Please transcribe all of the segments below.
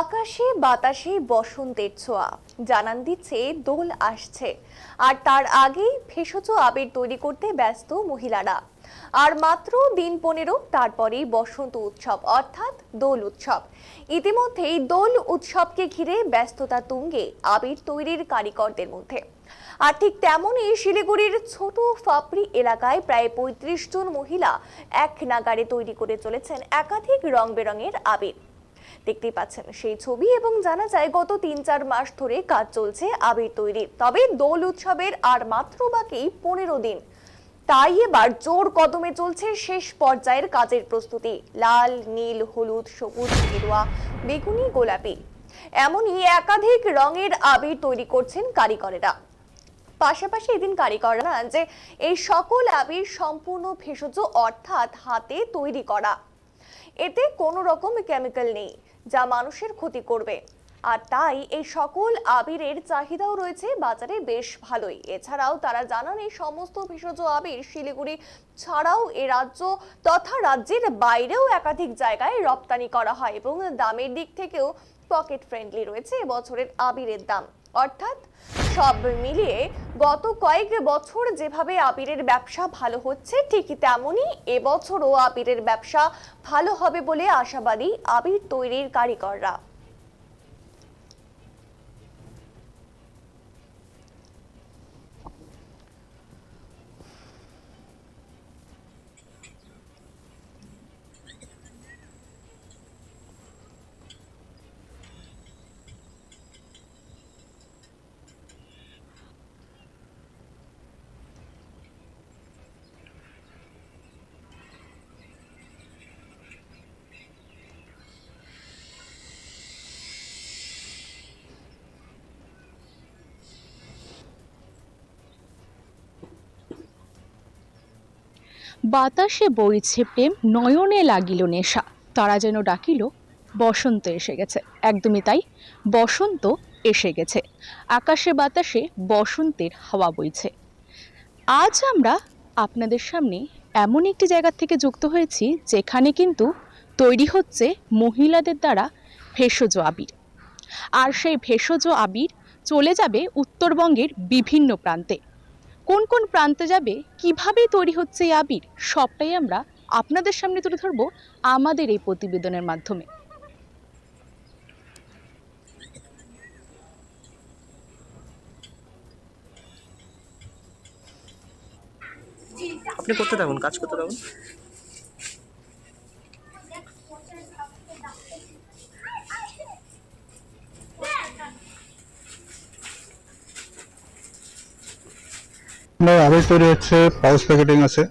আকাশে, বাতাসে বসন্তের ছোঁয়া। জানান দিচ্ছে, দোল আসছে। আর তার আগেই ভেষজ আবির তৈরি করতে ব্যস্ত মহিলারা। আর মাত্র দিন পনেরো, তারপরেই বসন্ত উৎসব, অর্থাৎ দোল উৎসব। ইতিমধ্যেই দোল উৎসবকে ঘিরে ব্যস্ততা তুঙ্গে আবির তৈরির কারিগরদের মধ্যে। আর ঠিক তেমনই শিলিগুড়ির ছোট ফাপড়ি এলাকায় প্রায় পঁয়ত্রিশ জন মহিলা এক নাগারে তৈরি করে চলেছেন একাধিক রং বেরঙের আবির। দেখতেই পাচ্ছেন সেই ছবি এবং জানা যায় গত তিন চার মাস ধরে কাজ চলছে আবির তৈরি। তবে দোল উৎসবের আর মাত্র বাকি পনেরো দিন। তাই এবার জোর কদমে চলছে শেষ পর্যায়ের কাজের প্রস্তুতি। লাল, নীল, হলুদ, সবুজ, গেরুয়া, বেগুনি, গোলাপি। এমনই একাধিক রঙের আবির তৈরি করছেন কারিগরেরা। পাশাপাশি এদিন কারিগররা যে, এই সকল আবির সম্পূর্ণ ভেষজ অর্থাৎ হাতে তৈরি করা। এতে কোনো রকম কেমিক্যাল নেই। যা মানুষের ক্ষতি করবে। আর তাই এই সকল আবিরের চাহিদাও রয়েছে বাজারে বেশ ভালোই। এছাড়াও তারা জানান এই সমস্ত ভেষজ আবির শিলিগুড়ি ছাড়াও এ রাজ্য তথা রাজ্যের বাইরেও একাধিক জায়গায় রপ্তানি করা হয় এবং দামের দিক থেকেও পকেট ফ্রেন্ডলি রয়েছে এবছরের আবিরের দাম। অর্থাৎ সব মিলিয়ে গত কয়েক বছর যেভাবে আবিরের ব্যবসা ভালো হচ্ছে, ঠিক তেমনই এবছরও আবিরের ব্যবসা ভালো হবে বলে আশাবাদী আবির তৈরির কারিগররা। বাতাসে বইছে প্রেম, নয়নে লাগিল নেশা। তারা যেন ডাকিল, বসন্ত এসে গেছে। একদমই তাই, বসন্ত এসে গেছে। আকাশে বাতাসে বসন্তের হাওয়া বইছে। আজ আমরা আপনাদের সামনে এমন একটি জায়গা থেকে যুক্ত হয়েছি, যেখানে কিন্তু তৈরি হচ্ছে মহিলাদের দ্বারা ভেষজ আবির। আর সেই ভেষজ আবির চলে যাবে উত্তরবঙ্গের বিভিন্ন প্রান্তে। কোন কোন প্রান্তে যাবে কীভাবে তৈরি হচ্ছে এই আবির, সবটাই আমরা আপনাদের সামনে তুলে ধরব আমাদের এই প্রতিবেদনের মাধ্যমে। আপনি করতে থাকুন, কাজ করতে থাকুন। আপনার আবির তৈরি হচ্ছে পাউচ প্যাকেটিং আছে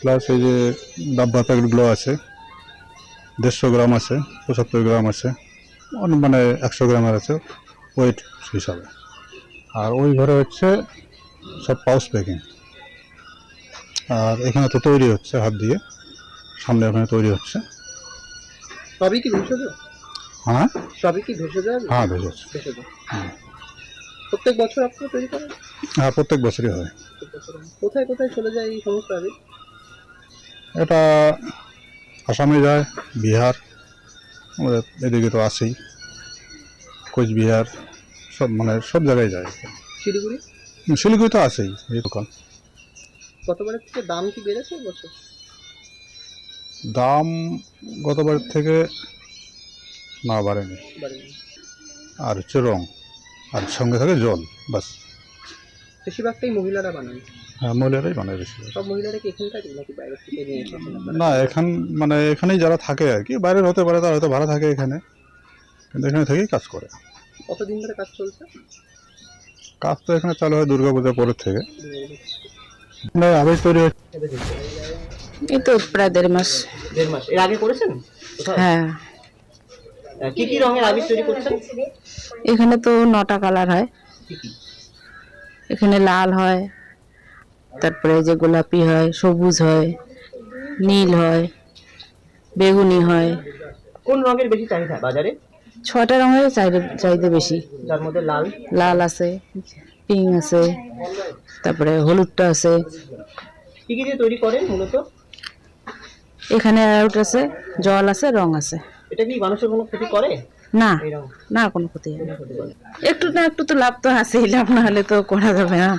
প্লাস এই যে ডাব্বা প্যাকেটগুলো আছে দেড়শো গ্রাম আছে পঁচাত্তর গ্রাম আছে মানে একশো গ্রামের আছে ওয়েট হিসাবে। আর ওই ঘরে হচ্ছে সব পাউচ প্যাকিং আর এখানে তো তৈরি হচ্ছে হাত দিয়ে সামনে ওখানে তৈরি হচ্ছে। সবই কি ভেষজ হ্যাঁ? সবই কি ভেষজ হ্যাঁ ভেষজ হুম। প্রত্যেক বছর আপনারা তৈরি করেন? হ্যাঁ প্রত্যেক বছরই হয়। কোথায় কোথায় চলে যায় এই সমস্ত আবির? এটা আসামে যায় বিহার আমাদের এদিকে তো আছেই। কোচবিহার সব মানে সব জায়গায় যায়। শিলিগুড়ি? শিলিগুড়ি তো আছেই এই দোকান। গতবারের থেকে দাম কি বেড়েছে বছর? দাম গতবার থেকে না বাড়েনি। বাড়েনি। আর হচ্ছে রং। আর সঙ্গে থাকে জল বাস। বেশিরভাগটাই মহিলারা বানান হ্যাঁ মহিলারাই বানায় বেশি সব মহিলারা কি এখানকারই নাকি বাইরে থেকে নিয়ে এসেছেন আপনারা? না এখান মানে এখানেই যারা থাকে আর কি বাইরের হতে পারে তারা হয়তো ভাড়া থাকে এখানে কিন্তু এখানে থেকেই কাজ করে। কতদিন ধরে কাজ চলছে? কাজ তো এখানে চালু হয় দুর্গা পূজার পরের থেকে। না আবেশ তৈরি হচ্ছে এই তো প্রায় দেড় মাস। দেড় মাস। এর আগে করেছেন? হ্যাঁ। কি কি রঙের আবির তৈরি করছেন? এখানে তো নটা কালার হয়। এখানে লাল হয় তারপরে যে গোলাপি হয় সবুজ হয় নীল হয় বেগুনি হয়। কোন রঙের বেশি চাহিদা বাজারে? ছটা রঙের চাহিদা চাহিদা বেশি। যার মধ্যে লাল? লাল আছে পিঙ্ক আছে তারপরে হলুদটা আছে। কি কি দিয়ে তৈরি করেন মূলত? এখানে আউট আছে জল আছে রং আছে। এটা কি মানুষের কোনো ক্ষতি করে? না না কোনো ক্ষতি না। একটু না একটু তো লাভ তো আছেই লাভ না হলে তো করা যাবে না।